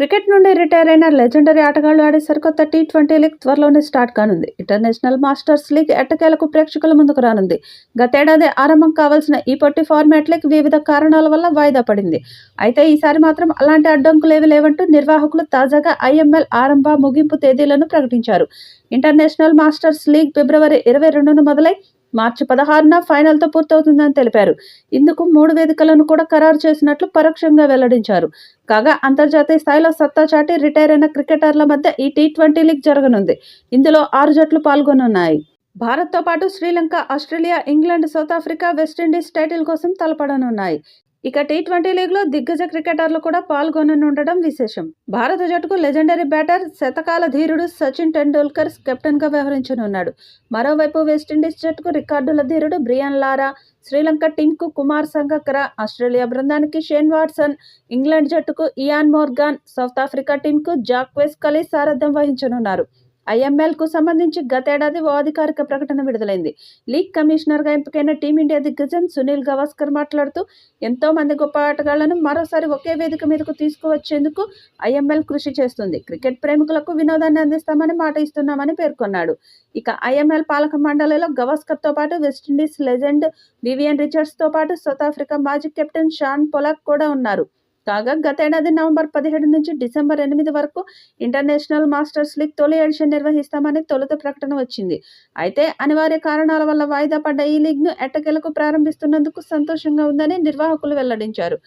Cricket నుండి retire అయిన legendary ఆటగాళ్ళు ఆడే సరికొత్త టీ ట్వంటీ లీగ్ త్వరలోనే స్టార్ట్ కానుంది. ఇంటర్నేషనల్ మాస్టర్స్ లీగ్ ఎట్టకేలకు ప్రేక్షకుల ముందుకు రానుంది. గతేడాది ఆరంభం కావాల్సిన ఈ పొట్టి ఫార్మాట్ లీగ్ వివిధ కారణాల వల్ల వాయిదా పడింది. అయితే ఈసారి మాత్రం అలాంటి అడ్డంకులేవి లేవంటూ నిర్వాహకులు తాజాగా ఐఎంఎల్ ఆరంభ ముగింపు తేదీలను ప్రకటించారు. ఇంటర్నేషనల్ మాస్టర్స్ లీగ్ ఫిబ్రవరి ఇరవై రెండున మొదలై మార్చి పదహారున ఫైనల్తో పూర్తవుతుందని తెలిపారు. ఇందుకు మూడు వేదికలను కూడా ఖరారు చేసినట్లు పరోక్షంగా వెల్లడించారు. కాగా అంతర్జాతీయ స్థాయిలో సత్తా చాటి రిటైర్ అయిన క్రికెటర్ల మధ్య ఈ టీ ట్వంటీ లీగ్ జరగనుంది. ఇందులో ఆరు జట్లు పాల్గొనున్నాయి. భారత్తో పాటు Sri Lanka Australia England South Africa West Indies title కోసం తలపడనున్నాయి. ఇక టీ ట్వంటీ లీగ్లో దిగ్గజ క్రికెటర్లు కూడా పాల్గొననుండడం విశేషం. భారత జట్టుకు లెజెండరీ బ్యాటర్ శతకాల ధీరుడు సచిన్ టెండూల్కర్ కెప్టెన్గా వ్యవహరించనున్నాడు. మరోవైపు వెస్టిండీస్ జట్టుకు రికార్డుల ధీరుడు Brian Lara Sri Lanka Kumar Sangakkara Australia బృందానికి షేన్ వాట్సన్ ఇంగ్లాండ్ జట్టుకు ఇయాన్ మోర్గాన్ సౌత్ ఆఫ్రికా టీంకు జాక్వెస్ కలీ సారథ్యం వహించనున్నారు. ఐఎంఎల్కు సంబంధించి గతేడాది ఓ అధికారిక ప్రకటన విడుదలైంది. లీగ్ కమిషనర్గా ఎంపికైన టీమిండియా దిగ్గజం సునీల్ గవాస్కర్ మాట్లాడుతూ ఎంతో మంది గొప్ప ఆటగాళ్ళను మరోసారి ఒకే వేదిక మీదకు తీసుకువచ్చేందుకు ఐఎంఎల్ కృషి చేస్తుంది. క్రికెట్ ప్రేమికులకు వినోదాన్ని అందిస్తామని మాట ఇస్తున్నామని పేర్కొన్నాడు. ఇక ఐఎంఎల్ పాలక మండలిలో గవాస్కర్తో పాటు వెస్టిండీస్ లెజెండ్ వివియన్ రిచర్డ్స్తో పాటు సౌత్ ఆఫ్రికా మాజీ కెప్టెన్ షాన్ పొలాక్ కూడా ఉన్నారు. కాగా గతేడాది నవంబర్ పదిహేడు నుంచి డిసెంబర్ ఎనిమిది వరకు ఇంటర్నేషనల్ మాస్టర్స్ లీగ్ తొలి ఎడిషన్ నిర్వహిస్తామని తొలుత ప్రకటన వచ్చింది. అయితే అనివార్య కారణాల వల్ల వాయిదా పడ్డ ఈ లీగ్ను ఎట్టకేలకు ప్రారంభిస్తున్నందుకు సంతోషంగా ఉందని నిర్వాహకులు వెల్లడించారు.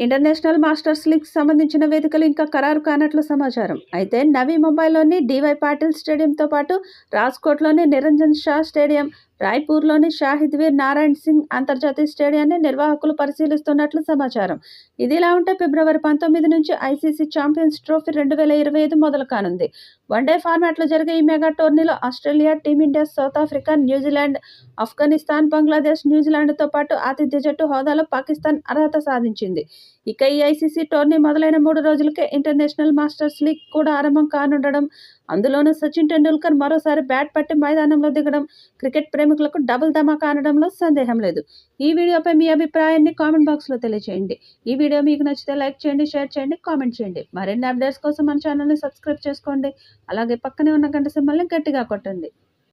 ఇంటర్నేషనల్ మాస్టర్స్ లీగ్ సంబంధించిన వేదికలు ఇంకా ఖరారు కానట్లు సమాచారం. అయితే నవీ ముంబైలోని డివై పాటిల్ స్టేడియంతో పాటు రాజ్కోట్లోని నిరంజన్ షా స్టేడియం రాయ్పూర్లోని షాహిద్ వీర్ నారాయణ్ సింగ్ అంతర్జాతీయ స్టేడియాన్ని నిర్వాహకులు పరిశీలిస్తున్నట్లు సమాచారం. ఇదిలా ఉంటే ఫిబ్రవరి పంతొమ్మిది నుంచి ఐసీసీ ఛాంపియన్స్ ట్రోఫీ రెండు వేల ఇరవై ఐదు మొదలు కానుంది. వన్డే ఫార్మాట్లో జరిగే ఈ మెగా టోర్నీలో Australia Team India South Africa New Zealand Afghanistan Bangladesh న్యూజిలాండ్తో పాటు ఆతిథ్య జట్టు హోదాలో పాకిస్తాన్ అర్హత సాధించింది. ఇక ఈ ఐసీసీ టోర్నీ మొదలైన మూడు రోజులకే ఇంటర్నేషనల్ మాస్టర్స్ లీగ్ కూడా ఆరంభం కానుండడం అందులోనూ సచిన్ టెండూల్కర్ మరోసారి బ్యాట్ పట్టి మైదానంలో దిగడం క్రికెట్ ప్రేమికులకు డబుల్ ధమాకా అనడంలో సందేహం లేదు. ఈ వీడియోపై మీ అభిప్రాయాన్ని కామెంట్ బాక్స్లో తెలియజేయండి ఈ వీడియో మీకు నచ్చితే లైక్ చేయండి షేర్ చేయండి కామెంట్ చేయండి. మరిన్ని అప్డేట్స్ కోసం మన ఛానల్ని సబ్స్క్రైబ్ చేసుకోండి. అలాగే పక్కనే ఉన్న గంట సింబల్ని గట్టిగా కొట్టండి.